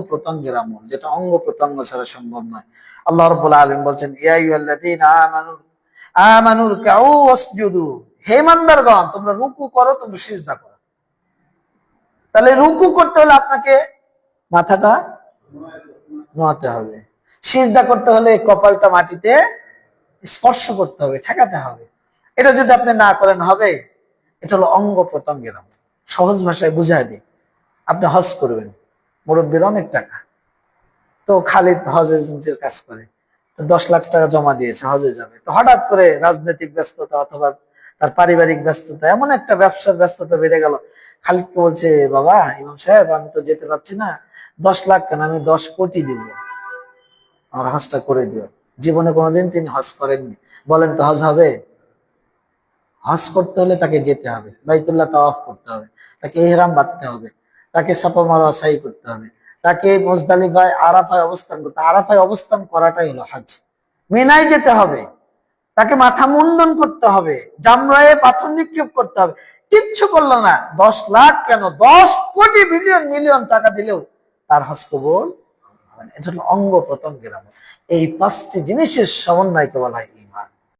প্রত্যঙ্গের আমল, যেটা অঙ্গ প্রত্যঙ্গ ছাড়া সম্ভব নয়। আল্লাহ রব্বুল আলম বলছেন আমানুর হে ইমানদারগণ তোমরা রুকু করো, তোমরা সিজদা করো। তাহলে রুকু করতে হলে আপনাকে মাথাটা নোয়াতে হবে। সিজদা করতে হলে কপালটা মাটিতে স্পর্শ করতে হবে, ঠেকাতে হবে। এটা যদি আপনি না করেন, হবে? এটা হলো অঙ্গ প্রত্যঙ্গের। সহজ ভাষায় বুঝায় দিই। আপনি হজ করবেন। মুরব্বীর অনেক টাকা। তো খালিদ হজ এজেন্সির কাজ করে। তো দশ লাখ টাকা জমা দিয়েছে, হজে যাবে। তো হঠাৎ করে রাজনৈতিক ব্যস্ততা অথবা তার পারিবারিক ব্যস্ততা, এমন একটা ব্যবসার ব্যস্ততা বেড়ে গেল। খালিদকে বলছে, বাবা, ইমাম সাহেব, আমি তো যেতে পারছি না। দশ লাখ কেন? আমি দশ কোটি দিব। আমার হজটা করে দিও। জীবনে কোনোদিন তিনি হজ করেননি। বলেন তো হজ হবে? হজ করতে হলে তাকে যেতে হবে। বাইতুল্লাহ তাওয়াফ করতে হবে। তাকে এহরাম বাঁধতে হবে। তাকে সাপা মারা সাই করতে হবে। তাকে মোজদালিফায় আরাফায় অবস্থান করতে আরাফায় অবস্থান করাটাই হলো হাজ। মেনায় যেতে হবে। তাকে মাথা মুন্ডন করতে হবে। জামরায়ে পাথর নিক্ষেপ করতে হবে। কিচ্ছু করল না। দশ লাখ কেন? দশ কোটি বিলিয়ন মিলিয়ন টাকা দিলেও তার হজ কবুল। এটা হলো অঙ্গ প্রত্যঙ্গের এই পাঁচটি জিনিসের সমন্বয়কে বলা হয় ইমান